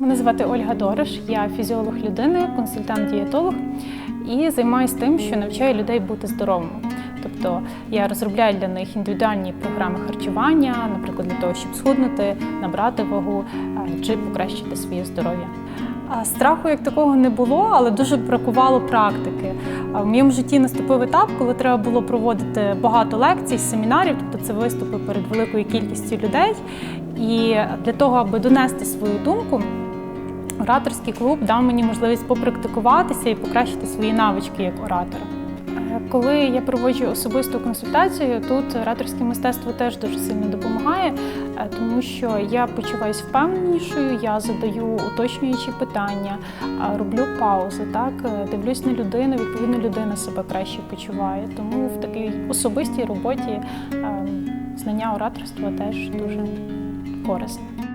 Мене звати Ольга Дорож, я фізіолог людини, консультант-дієтолог і займаюся тим, що навчаю людей бути здоровими. Тобто я розробляю для них індивідуальні програми харчування, наприклад, для того, щоб схуднути, набрати вагу чи покращити своє здоров'я. Страху як такого не було, але дуже бракувало практики. В моєму житті наступив етап, коли треба було проводити багато лекцій, семінарів, тобто це виступи перед великою кількістю людей. І для того, аби донести свою думку, ораторський клуб дав мені можливість попрактикуватися і покращити свої навички як оратора. Е, Коли я проводжу особисту консультацію, тут ораторське мистецтво теж дуже сильно допомагає, е, тому що я почуваюся впевненішою, я задаю уточнюючі питання, роблю паузи, так е, дивлюсь на людину, відповідно, людина себе краще почуває. Тому в такій особистій роботі е, знання ораторства теж дуже корисно.